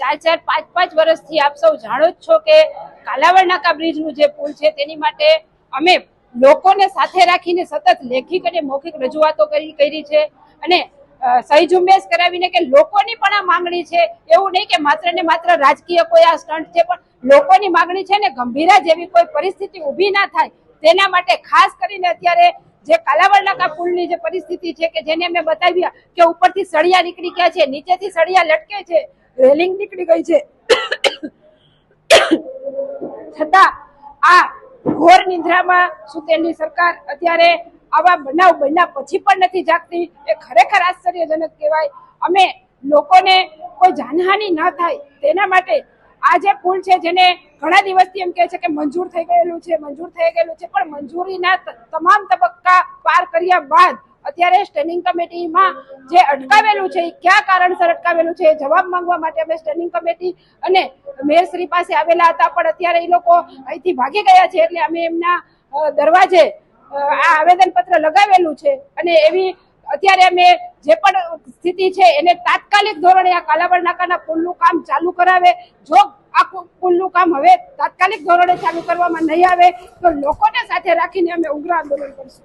ચાર ચાર પાંચ પાંચ વર્ષથી આપ સૌ જાણો જ છો કે કાલાવડ નાકા બ્રિજનું જે પુલ છે, તેની માટે અમે લોકોને સાથે રાખીને સતત લેખિત અને મૌખિક રજૂઆતો કરી કરી છે. અને સહી ઝુંબેશ કરાવીને કે લોકોની પણ આ માંગણી છે, એવું નહીં કે માત્ર ને માત્ર રાજકીય કોઈ આ સ્ટન્ટ છે, પણ લોકોની માંગણી છે ને ગંભીરા જેવી કોઈ પરિસ્થિતિ ઊભી ના થાય, તેના માટે ખાસ કરીને અત્યારે જે કાલાવડ નાકા પુલની જે પરિસ્થિતિ છે, કે જેને અમે બતાવ્યા કે ઉપરથી સળિયા નીકળી ગયા છે, નીચેથી સળિયા લટકે છે રેલિંગ નીકળી ગઈ છે. છતાં આ ઘોર નિંદ્રામાં સુતેલી સરકાર અત્યારે આવા બનાવ બન્યા પછી પણ નથી જાગતી. એ ખરેખર આશ્ચર્યજનક કહેવાય. અમે લોકોને કોઈ જાનહાનિ ન થાય. તેના માટે આ જે પુલ છે જેને ઘણા દિવસથી એમ કહે છે કે મંજૂર થઈ ગયેલું છે, મંજૂર થઈ ગયેલું છે, પણ મંજૂરીના તમામ તબક્કા પાર કર્યા બાદ અત્યારે સ્ટેન્ડિંગ કમિટીમાં જે અટકાવેલું છે, એ કયા કારણસર અટકાવેલું છે એ જવાબ માંગવા માટે અમે સ્ટેન્ડિંગ કમિટી અને મેયરશ્રી પાસે આવેલા હતા, પણ અત્યારે એ લોકો અહીંથી ભાગી ગયા છે એટલે અમે એમના દરવાજે આ આવેદનપત્ર લગાવેલું છે અને એવી, અત્યારે અમે જે પણ સ્થિતિ છે એને તાત્કાલિક ધોરણે આ કાલાવડ નાકાના પુલનું કામ ચાલુ કરાવે. જો આ પુલનું કામ હવે તાત્કાલિક ધોરણે ચાલુ કરવામાં નહીં આવે, તો લોકોને સાથે રાખીને અમે ઉગ્ર આંદોલન કરશું.